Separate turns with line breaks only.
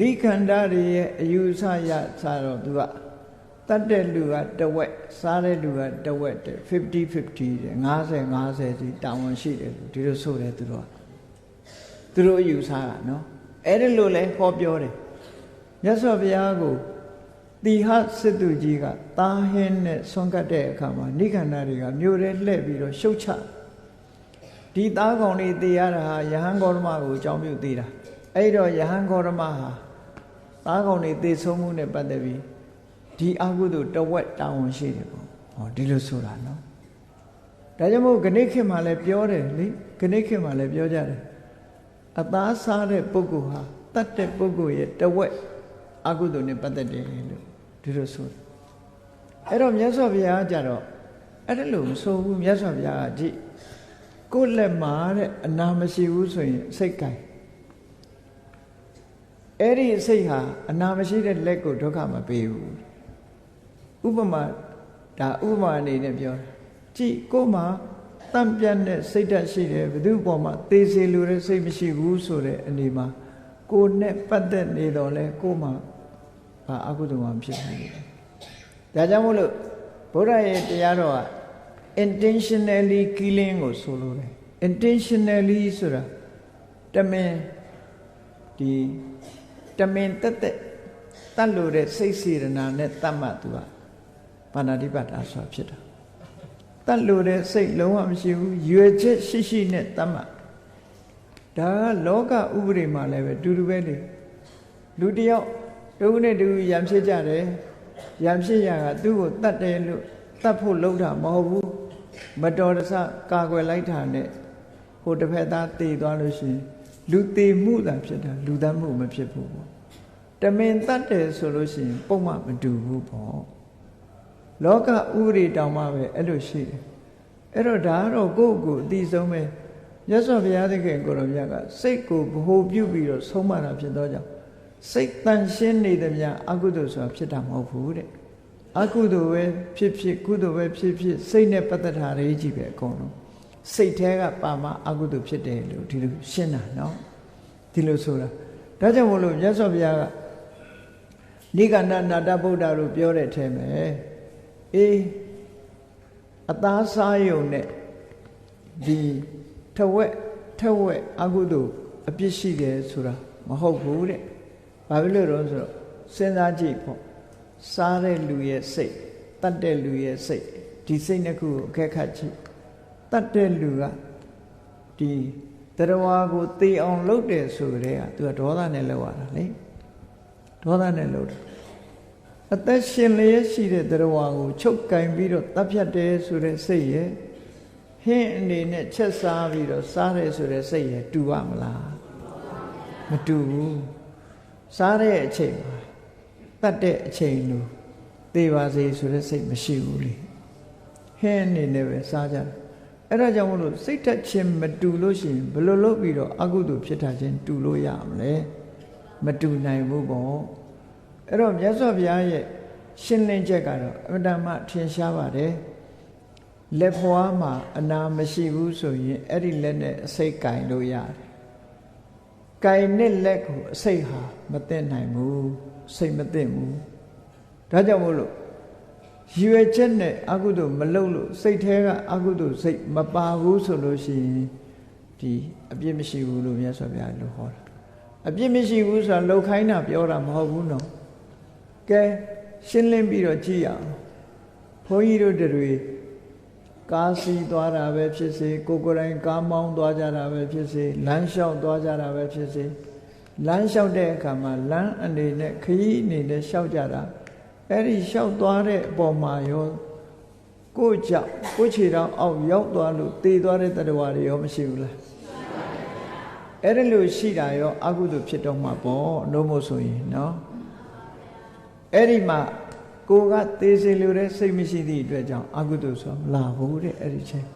နိခန္ဓာတွေရဲ့အယူဆရစတော့သူကတတ်တဲ့လူကတဝက်စားတဲ့လူကတဝက်တဲ့50 50တဲ့50 50စီတာဝန်ရှိတယ်လို့ဒီလိုဆိုတယ်သူတို့ကသူတို့အယူဆကနော်အဲ့ဒီလိုလဲဟောပြောတယ်မြတ်စွာဘုရားကိုတိဟစစ်သူကြီးကတာဟင်းနဲ့ဆွမ်းကတ်တဲ့အခါမှာနိခန္ဓာတွေကမြို့ထဲလှည့်ပြီးတော့ရှုတ်ချဒီသားကောင်တွေတေးရတာဟာယဟန်ဂေါရမကိုအကြောင်းပြုသေးတာ အဲ့တော့ယဟန်ဂေါရမဟာသားကောင်တွေသေဆုံးမှုနဲ့ပတ်သက်ပြီးဒီအကုသိုလ်တဝက်တာဝန်ရှိတယ်ပေါ့ဟောဒီလိုဆိုတာနော်ဒါကြောင့်မို့ဂဏိခေတ်မှာလည်းပြောတယ်လေဂဏိခေတ်မှာလည်းပြောကြတယ်အသားစားတဲ့ပုဂ္ဂိုလ်ဟာတတ်တဲ့ပုဂ္ဂိုလ်ရဲ့တဝက်အကုသိုလ်နဲ့ပတ်သက်တယ်လို့ဒီလိုဆိုတာအဲ့တော့မြတ်စွာဘုရားကြတော့အဲ့ဒါလို့မဆိုဘူးမြတ်စွာဘုရားကကြည့်ကိုယ့်လက်မှာတဲ့အနာမရှိဘူးဆိုရင်စိတ်ကင် အဲ့ဒီစိတ်ဟာအနာမရှိတဲ့လက်ကိုဒုက္ခမပေးဘူးဥပမာဒါဥပမာအနေနဲ့ပြောတာကြည့်ကိုယ်မှာတံပြတ်တဲ့စိတ်ဓာတ်ရှိတယ်ဘယ်သူပေါ်မှာသေစေလိုတဲ့စိတ်မရှိဘူးဆိုတဲ့အနေမှာကိုယ်နဲ့ပတ်သက်နေတော့လဲကိုယ်မှာဘာအကုသိုလ်မှဖြစ်ဘူးဒါကြောင့်မို့လို့ဘုရားရဲ့တရားတော်က intentionally killing ကိုဆိုလိုတယ် intentionally ဆိုတာတမင်ဒီ တမင်တက်တက်တတ်လို့တဲ့စိတ်စေရနာနဲ့တတ်မှသူကပါဏာတိပါဒဆိုတာဖြစ်တာတတ်လို့တဲ့စိတ်လုံးဝမရှိဘူးရွယ်ချက်ရှိရှိနဲ့တတ်မှဒါကလောကဥပဒေမှာလည်းပဲတူတူပဲလေလူတယောက်တူနဲ့တူရံဖြစ်ကြတယ်ရံဖြစ်ရကသူ့ကိုတတ်တယ်လို့တတ်ဖို့လုပ်တာမဟုတ်ဘူးမတော်တဆကာကွယ်လိုက်တာနဲ့ဟိုတစ်ဖက်သားတည်သွားလို့ရှိရင် လူတည်မှုသာဖြစ်တာလူသားမှုမဖြစ်ဘူးပေါ့တမင်တတ်တယ်ဆိုလို့ရှိရင်ပုံမှန်မတူဘူးပေါ့လောကဥပဒေတောင်မှပဲအဲ့လိုရှိတယ်အဲ့တော့ဒါကတော့ကိုယ့်ကိုယ်အတိဆုံးပဲမြတ်စွာဘုရားသခင်ကိုရောမြတ်ကစိတ်ကိုဗဟုပြုပြီးတော့ဆုံးမတာဖြစ်သောကြောင့်စိတ်တန်ရှင်းနေသည်များအကုသိုလ်ဆိုတာဖြစ်တာမဟုတ်ဘူးတဲ့အကုသိုလ်ပဲဖြစ်ဖြစ်ကုသိုလ်ပဲဖြစ်ဖြစ်စိတ်နဲ့ပတ်သက်တာတွေကြီးပဲအကုန်လုံး စိတ်แท้ကပါမအကုသိုလ်ဖြစ်တယ်လို့ဒီလိုရှင်းတာเนาะဒီလိုဆိုတာဒါကြောင့်မို့လို့မြတ်စွာဘုရားကနိဂန္ဓနာတဗုဒ္ဓတို့ပြောတဲ့အထဲမှာအေးအသားစားယုံနဲ့ဒီထဝက်ထဝက်အကုသိုလ်အပြစ်ရှိတယ်ဆိုတာမဟုတ်ဘူးတဲ့ဘာဖြစ်လို့တော့ဆိုတော့စဉ်းစားကြည့်ပေါ့စားတဲ့လူရဲ့စိတ်တတ်တဲ့လူရဲ့စိတ်ဒီစိတ်နှစ်ခုကိုအခက်ခတ်ကြည့် တတ်တဲ့လူကဒီတရားကိုသိအောင်လုပ်တယ်ဆိုတဲ့ကသူကဒေါသနဲ့လုပ်ရတာလေဒေါသနဲ့လုပ်တာအသက်ရှင်လျက်ရှိတဲ့တရားကိုချုပ်ကင်ပြီးတော့တပ်ဖြတ်တယ်ဆိုတဲ့စိတ်ရဲ့ဟင်းအနေနဲ့ချက်စားပြီးတော့စားတယ်ဆိုတဲ့စိတ်ရဲ့တူပါမလားမတူဘူးစားတဲ့အချိန်မှာတတ်တဲ့အချိန်လို့သေပါစေဆိုတဲ့စိတ်မရှိဘူးလေဟင်းအနေနဲ့ပဲစားကြတယ် အဲ့ဒါကြောင့်မလို့စိတ်တက်ခြင်းမတူလို့ရှိရင်ဘယ်လိုလုပ်ပြီးတော့အကုသိုလ်ဖြစ်တာချင်းတူလို့ရမလဲမတူနိုင်ဘူးပေါ့အဲ့တော့မြတ်စွာဘုရားရဲ့ရှင်းလင်းချက်ကတော့အမတမထင်ရှားပါတယ်လက်ဖွားမှာအနာမရှိဘူးဆိုရင်အဲ့ဒီလက်နဲ့အစိတ်ကင်လို့ရတယ်ကင်နဲ့လက်ကိုအစိတ်ဟာမသိနိုင်ဘူးစိတ်မသိဘူးဒါကြောင့်မို့လို့ ရည်ရွယ်ချက်နဲ့အကုသို့မလုပ်လို့စိတ်แท้ကအကုသို့စိတ်မပါဘူးဆိုလို့ရှိရင်ဒီအပြစ်မရှိဘူးလို့မြတ်စွာဘုရားလို့ဟောတာအပြစ်မရှိဘူးဆိုတာလှုပ်ခိုင်းတာပြောတာမဟုတ်ဘူးနော်ကဲရှင်းလင်းပြီးတော့ကြည့်ရအောင်ဘုန်းကြီးတို့တွေကားစီးသွားတာပဲဖြစ်စေကိုကိုယ်တိုင်ကားမောင်းသွားကြတာပဲဖြစ်စေလမ်းလျှောက်သွားကြတာပဲဖြစ်စေလမ်းလျှောက်တဲ့အခါမှာလမ်းအနေနဲ့ခရီးအနေနဲ့လျှောက်ကြတာ အဲ့ဒီလျှောက်သွားတဲ့အပေါ်မှာရောကိုယ်ကြောင့်ကိုယ်ခြေထောက်အောက်ရောက်သွားလို့တည်သွားတဲ့တရားတွေရောမရှိဘူးလားအဲ့ဒါလို့ရှိတာရောအကုသို့ဖြစ်တော့မှာပေါ့နှုံးမို့ဆိုရင်နော်အဲ့ဒီမှာကိုကသေစေလိုတဲ့စိတ်မရှိသည့်အတွက်ကြောင့်အကုသို့ဆိုမလာဘူးတဲ့အဲ့ဒီချင်း